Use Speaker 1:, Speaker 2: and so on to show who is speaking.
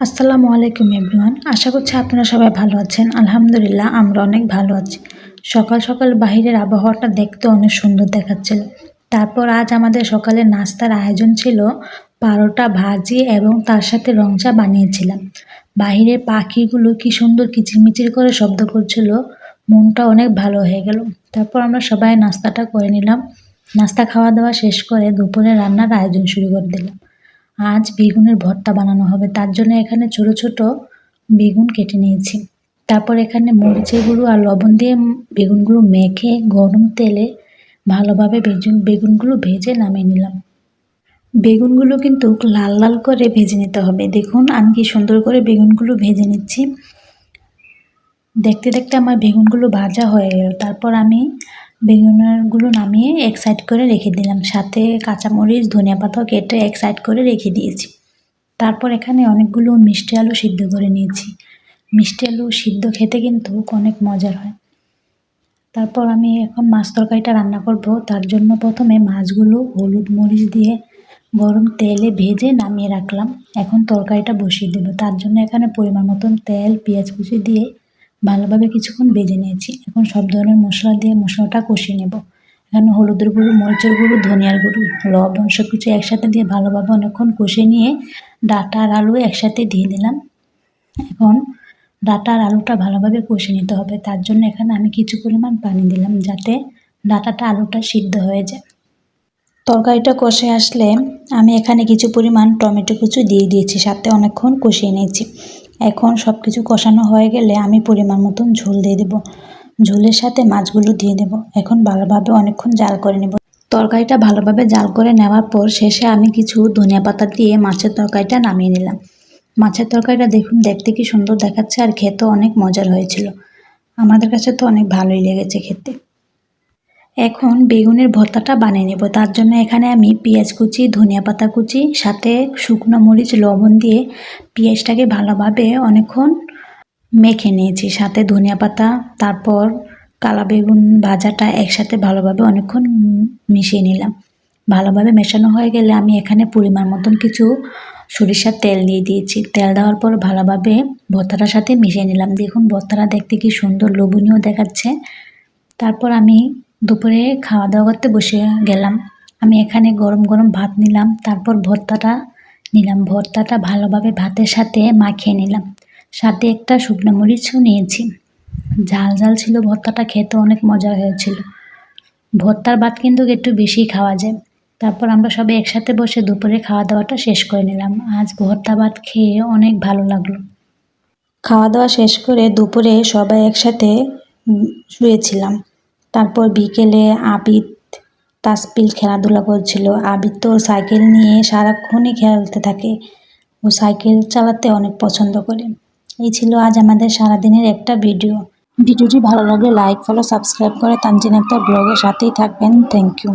Speaker 1: আসসালামু আলাইকুম এভরিওয়ান, আশা করছি আপনারা সবাই ভালো আছেন। আলহামদুলিল্লাহ, আমরা অনেক ভালো আছি। সকাল সকাল বাহিরের আবহাওয়াটা দেখতে অনেক সুন্দর দেখাচ্ছিল তারপর আজ আমাদের সকালে নাস্তার আয়োজন ছিল পারোটা ভাজি এবং তার সাথে রং চা বানিয়েছিলাম। বাহিরের পাখিগুলো কি সুন্দর কিচিরমিচির করে শব্দ করছিল, মনটা অনেক ভালো হয়ে গেল। তারপর আমরা সবাই নাস্তাটা করে নিলাম। নাস্তা খাওয়া দাওয়া শেষ করে দুপুরে রান্নার আয়োজন শুরু করে দিলাম। আজ বেগুনের ভর্তা বানানো হবে। তার জন্য এখানে ছোট ছোট বেগুন কেটে নিয়েছি। তারপর এখানে মরিচের গুঁড়ো আর লবণ দিয়ে বেগুনগুলো মেখে গরম তেলে ভালোভাবে বেগুন বেগুনগুলো ভেজে নামিয়ে নিলাম। বেগুনগুলো কিন্তু লাল লাল করে ভেজে নিতে হবে। দেখুন, আমি কি সুন্দর করে বেগুনগুলো ভেজে নিচ্ছি। দেখতে দেখতে আমার বেগুনগুলো ভাজা হয়ে গেল। তারপর আমি বেগুনগুলো নামিয়ে এক সাইড করে রেখে দিলাম। সাথে কাঁচামরিচ, ধনিয়া পাতাও কেটে এক সাইড করে রেখে দিয়েছি। তারপর এখানে অনেকগুলো মিষ্টি আলু সিদ্ধ করে নিয়েছি। মিষ্টি আলু সিদ্ধ খেতে কিন্তু অনেক মজার হয়। তারপর আমি এখন মাছ তরকারিটা রান্না করব। তার জন্য প্রথমে মাছগুলো হলুদ মরিচ দিয়ে গরম তেলে ভেজে নামিয়ে রাখলাম। এখন তরকারিটা বসিয়ে দেবো। তার জন্য এখানে পরিমাণ মতন তেল, পেঁয়াজ কুচি দিয়ে ভালোভাবে কিছুক্ষণ বেজে নিয়েছি। এখন সব ধরনের মশলা দিয়ে মশলাটা কষিয়ে নেব। এখানে হলুদের গুঁড়ো, মরিচের গুঁড়ো, ধনিয়ার গুঁড়ো, লবণ সব কিছু একসাথে দিয়ে ভালোভাবে অনেকক্ষণ কষিয়ে নিয়ে ডাটা আর আলু একসাথে দিয়ে দিলাম। এখন ডাটা আর আলুটা ভালোভাবে কষে নিতে হবে। তার জন্য এখানে আমি কিছু পরিমাণ পানি দিলাম যাতে ডাটাটা আলুটা সিদ্ধ হয়ে যায়। তরকারিটা কষে আসলে আমি এখানে কিছু পরিমাণ টমেটো কুচু দিয়ে দিয়েছি, সাথে অনেকক্ষণ কষিয়ে নিয়েছি। এখন সব কিছু কষানো হয়ে গেলে আমি পরিমাণ মতন ঝোল দিয়ে দেবো। ঝোলের সাথে মাছগুলো দিয়ে দেব। এখন ভালোভাবে অনেকক্ষণ জাল করে নেব। তরকারিটা ভালোভাবে জাল করে নেওয়ার পর শেষে আমি কিছু ধনিয়া পাতা দিয়ে মাছের তরকারিটা নামিয়ে নিলাম। মাছের তরকারিটা দেখুন, দেখতে কি সুন্দর দেখাচ্ছে আর খেতেও অনেক মজার হয়েছিল। আমাদের কাছে তো অনেক ভালোই লেগেছে খেতে। এখন বেগুনের ভর্তাটা বানিয়ে নেব। তার জন্য এখানে আমি পেঁয়াজ কুচি, ধনিয়া পাতা কুচি, সাথে শুকনো মরিচ, লবণ দিয়ে পেঁয়াজটাকে ভালোভাবে অনেকক্ষণ মেখে নিয়েছি। সাথে ধনিয়া পাতা, তারপর কালা বেগুন ভাজাটা একসাথে ভালোভাবে অনেকক্ষণ মিশিয়ে নিলাম। ভালোভাবে মেশানো হয়ে গেলে আমি এখানে পরিমাণ মতন কিছু সরিষার তেল দিয়ে দিয়েছি। তেল দেওয়ার পর ভালোভাবে ভর্তাটার সাথে মিশিয়ে নিলাম। দেখুন, ভর্তাটা দেখতে কি সুন্দর, লোভনীয় দেখাচ্ছে। তারপর আমি দুপুরে খাওয়া দাওয়া করতে বসে গেলাম। আমি এখানে গরম গরম ভাত নিলাম, তারপর ভর্তাটা নিলাম। ভর্তাটা ভালোভাবে ভাতের সাথে মাখিয়ে নিলাম। সাথে একটা শুকনো মরিচও নিয়েছি। ঝাল ঝাল ছিল ভর্তাটা, খেতে অনেক মজা হয়েছিল। ভর্তার ভাত কিন্তু একটু বেশি খাওয়া যায়। তারপর আমরা সবাই একসাথে বসে দুপুরে খাওয়া দাওয়াটা শেষ করে নিলাম। আজ ভর্তা ভাত খেয়ে অনেক ভালো লাগল। খাওয়া দাওয়া শেষ করে দুপুরে সবাই একসাথে শুয়েছিলাম। তারপর বিকেলে আবিদ তাসপিল খেলাধুলা করছিল। আবিদ তো সাইকেল নিয়ে সারাক্ষণই খেলতে থাকে ও সাইকেল চালাতে অনেক পছন্দ করে। এই ছিল আজ আমাদের সারাদিনের একটা ভিডিও। ভিডিওটি ভালো লাগলে লাইক, ফলো, সাবস্ক্রাইব করে তানজিন একটা ব্লগের সাথেই থাকবেন। Thank you.